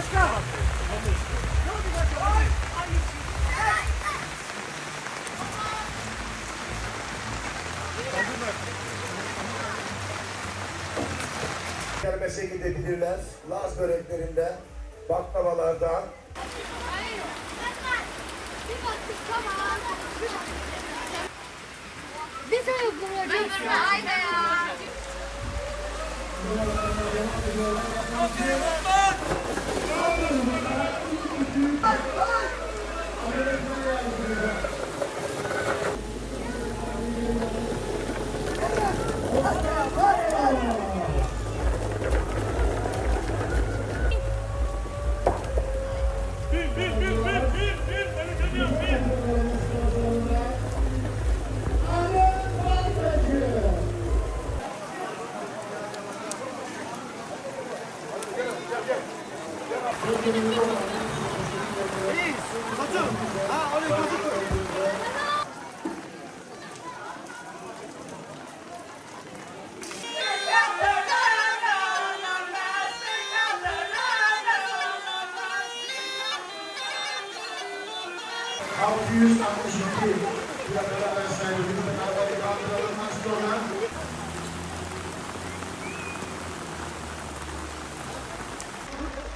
Başka. Gelmese gidebilirler. Laz böreklerinde, baklavalardan, Bir tane yok buraya. Aynen ya. Aferin! 662 plakalar sayılıyor.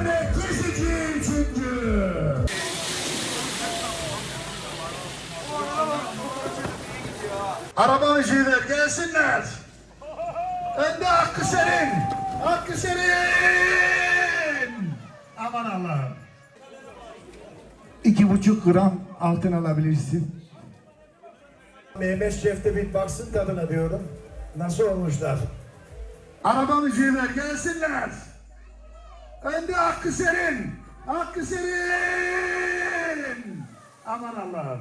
Emre Kesici üçüncü. Araba müziğiler gelsinler. Önde Hakkı Serin. Hakkı Serin. Aman Allah'ım. İki buçuk gram altın alabilirsin. Mehmet Şef'te bir baksın tadına diyorum. Nasıl olmuşlar? Araba müziğiler gelsinler. Önde Hakkı Serin. Hakkı Serin. Aman Allah'ım.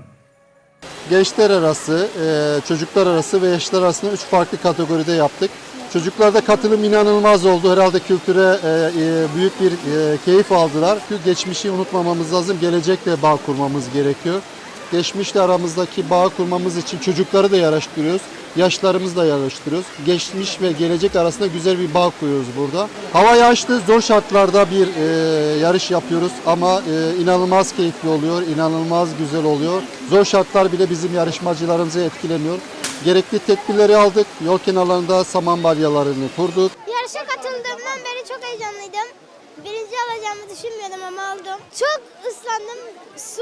Gençler arası, e, çocuklar arası ve yaşlar arasında üç farklı kategoride yaptık. Çocuklarda katılım inanılmaz oldu. Herhalde kültüre e, e, büyük bir keyif aldılar. Çünkü geçmişi unutmamamız lazım. Gelecekle bağ kurmamız gerekiyor. Geçmişle aramızdaki bağ kurmamız için çocukları da yarıştırıyoruz. Yaşlarımızı da yarıştırıyoruz. Geçmiş ve gelecek arasında güzel bir bağ kuruyoruz burada. Hava yağışlı, zor şartlarda bir e, yarış yapıyoruz ama e, inanılmaz keyifli oluyor, inanılmaz güzel oluyor. Zor şartlar bile bizim yarışmacılarımızı etkilemiyor. Gerekli tedbirleri aldık. Yol kenarlarında saman balyalarını kurduk. Yarışa katıldığımdan beri çok heyecanlıydım. Birinci alacağımı düşünmüyordum ama aldım. Çok ıslandım. Su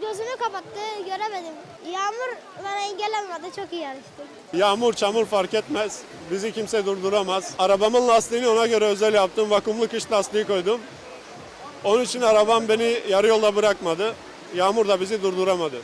gözümü kapattı. Göremedim. Yağmur bana engel olmadı. Çok iyi yarıştım. Yağmur, çamur fark etmez. Bizi kimse durduramaz. Arabamın lastiğini ona göre özel yaptım. Vakumlu kış lastiği koydum. Onun için arabam beni yarı yolda bırakmadı. Yağmur da bizi durduramadı.